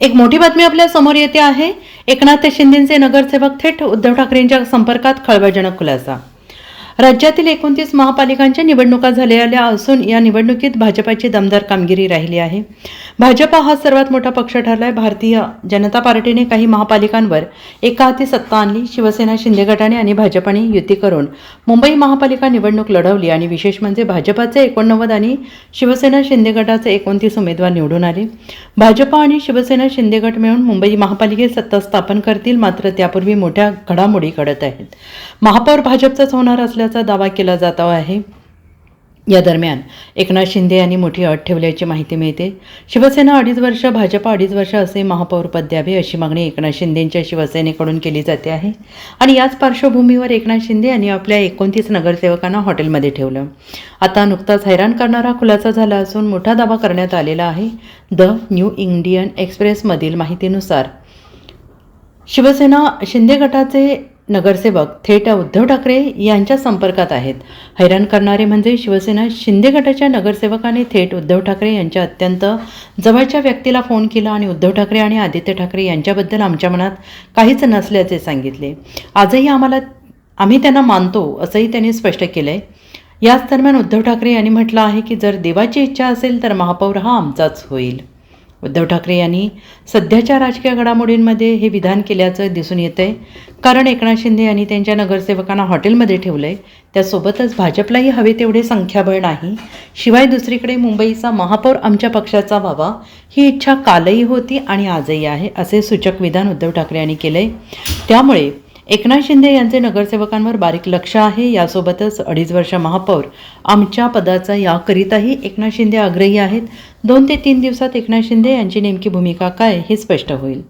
एक मोठी बातमी आपल्यासमोर येते आहे. एकनाथ शिंदेचे नगरसेवक थेट उद्धव ठाकरेंच्या संपर्कात खळबळजनक खुलासा राज्यातील एकोणतीस महापालिकांच्या निवडणुका झालेल्या असून या निवडणुकीत भाजपाची दमदार कामगिरी राहिली आहे. भाजपा हा सर्वात मोठा पक्ष ठरलाय. भारतीय जनता पार्टीने काही महापालिकांवर एका हाती सत्ता आणली. शिवसेना शिंदे गटाने आणि भाजपाने युती करून मुंबई महापालिका निवडणूक लढवली आणि विशेष म्हणजे भाजपाचे एकोणनव्वद आणि शिवसेना शिंदे गटाचे एकोणतीस उमेदवार निवडून आले. भाजपा आणि शिवसेना शिंदे गट मिळून मुंबई महापालिकेत सत्ता स्थापन करतील मात्र त्यापूर्वी मोठ्या घडामोडी घडत आहेत. महापौर भाजपचाच होणार असल्याचा दावा केला जात आहे. या दरम्यान एकनाथ शिंदे यांनी मोठी अट ठेवल्याची माहिती मिळते. शिवसेना अडीच वर्ष भाजपा अडीच वर्ष असे महापौरपद द्यावे अशी मागणी एकनाथ शिंदेंच्या शिवसेनेकडून केली जाते आहे. आणि याच पार्श्वभूमीवर एकनाथ शिंदे यांनी आपल्या एकोणतीस नगरसेवकांना हॉटेलमध्ये ठेवलं. आता नुकताच हैराण करणारा खुलासा झाला असून मोठा दावा करण्यात आलेला आहे. द न्यू इंडियन एक्सप्रेसमधील माहितीनुसार शिवसेना शिंदे गटाचे नगरसेवक थेट उद्धव ठाकरे यांच्या संपर्कात आहेत. हैराण करणारे म्हणजे शिवसेना शिंदे गटाच्या नगरसेवकाने थेट उद्धव ठाकरे यांच्या अत्यंत जवळच्या व्यक्तीला फोन केला आणि उद्धव ठाकरे आणि आदित्य ठाकरे यांच्याबद्दल आमच्या मनात काहीच नसल्याचे सांगितले. आजही आम्हाला आम्ही त्यांना मानतो असंही त्यांनी स्पष्ट केलं आहे याच दरम्यान उद्धव ठाकरे यांनी म्हटलं आहे की जर देवाची इच्छा असेल तर महापौर हा आमचाच होईल. उद्धव ठाकरे यांनी सध्याच्या राजकीय घडामोडींमध्ये हे विधान केल्याचं दिसून येतंय. कारण एकनाथ शिंदे यांनी त्यांच्या नगरसेवकांना हॉटेलमध्ये ठेवलं आहे त्यासोबतच भाजपलाही हवे तेवढे संख्याबळ नाही. शिवाय दुसरीकडे मुंबईचा महापौर आमच्या पक्षाचा व्हावा ही इच्छा कालही होती आणि आजही आहे असे सूचक विधान उद्धव ठाकरे यांनी केलं आहे त्यामुळे एकनाथ शिंदे यांचे नगरसेवकांवर बारीक लक्ष आहे. यासोबतच अडीच वर्ष महापौर आमच्या पदाचा याकरिताही एकनाथ शिंदे आग्रही आहेत. दोन ते तीन दिवसात एकनाथ शिंदे यांची नेमकी भूमिका काय हे स्पष्ट होईल.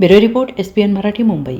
Bureau report S P N Marathi Mumbai.